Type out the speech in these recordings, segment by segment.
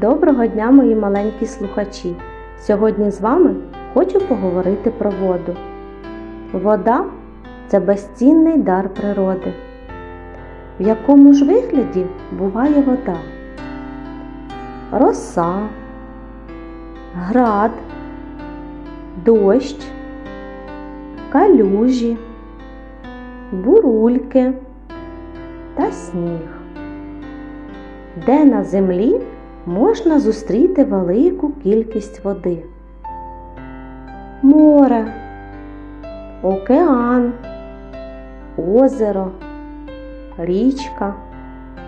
Доброго дня, мої маленькі слухачі! Сьогодні з вами хочу поговорити про воду. Вода це безцінний дар природи. В якому ж вигляді буває вода? Роса, град, дощ, калюжі, бурульки та сніг. Де на землі можна зустріти велику кількість води? Море, океан, озеро, річка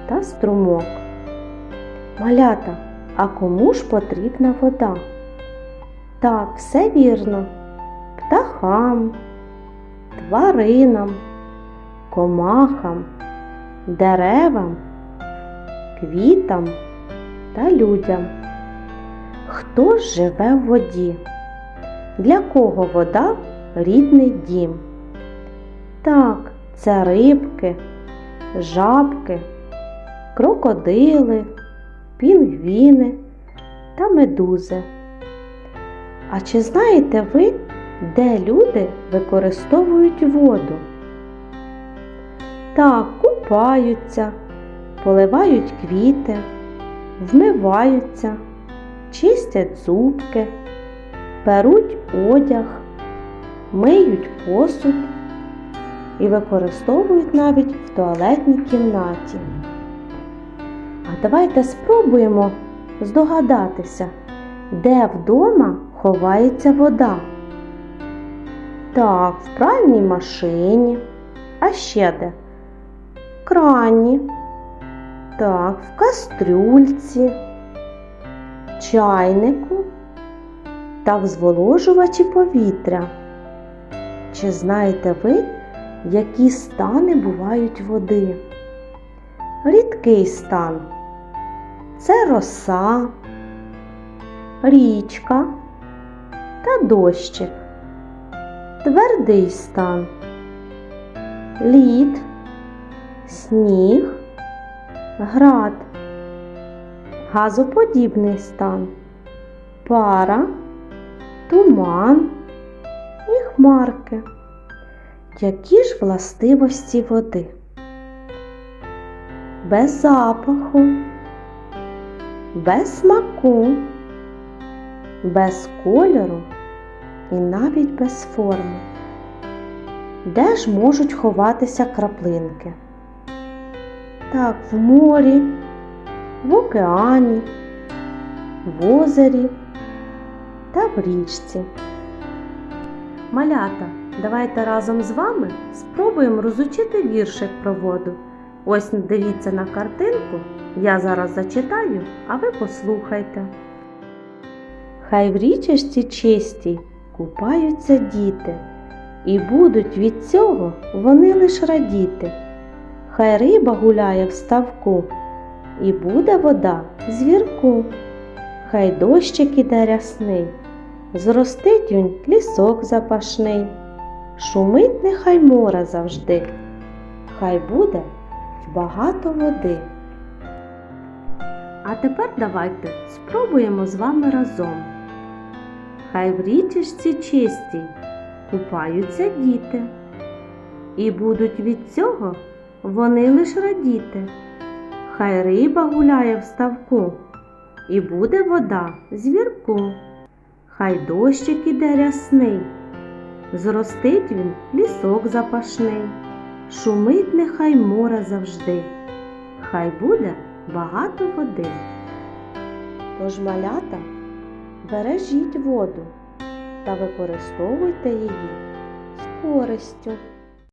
та струмок. Малята, а кому ж потрібна вода? Так, все вірно. Птахам, тваринам, комахам, деревам, квітам та людям. Хто живе в воді? Для кого вода рідний дім? Так, це рибки, жабки, крокодили, пінгвіни та медузи. А чи знаєте ви, де люди використовують воду? Так, купаються, поливають квіти, вмиваються, чистять зубки, перуть одяг, миють посуд і використовують навіть в туалетній кімнаті. А давайте спробуємо здогадатися, де вдома ховається вода. Так, в пральній машині, а ще де? Крані, так, в кастрюльці, чайнику та в зволожувачі повітря. Чи знаєте ви, які стани бувають води? Рідкий стан це роса, річка та дощик. Твердий стан, лід, сніг, град, газоподібний стан, пара, туман і хмарки. Які ж властивості води? Без запаху, без смаку, без кольору і навіть без форми. Де ж можуть ховатися краплинки? Так, в морі, в океані, в озері та в річці. Малята, давайте разом з вами спробуємо розучити віршик про воду. Ось дивіться на картинку, я зараз зачитаю, а ви послухайте. Хай в річечці чистій купаються діти, і будуть від цього вони лиш радіти. Хай риба гуляє в ставку, і буде вода звірку. Хай дощик іде рясний, зростить він лісок запашний, шумить нехай море завжди, хай буде багато води. А тепер давайте спробуємо з вами разом. Хай в річечці чистій купаються діти, і будуть від цього вони лиш радіти. Хай риба гуляє в ставку, і буде вода звірку. Хай дощик іде рясний, зростить він лісок запашний, шумить нехай море завжди, хай буде багато води. Тож малята бережіть воду та використовуйте її з користю.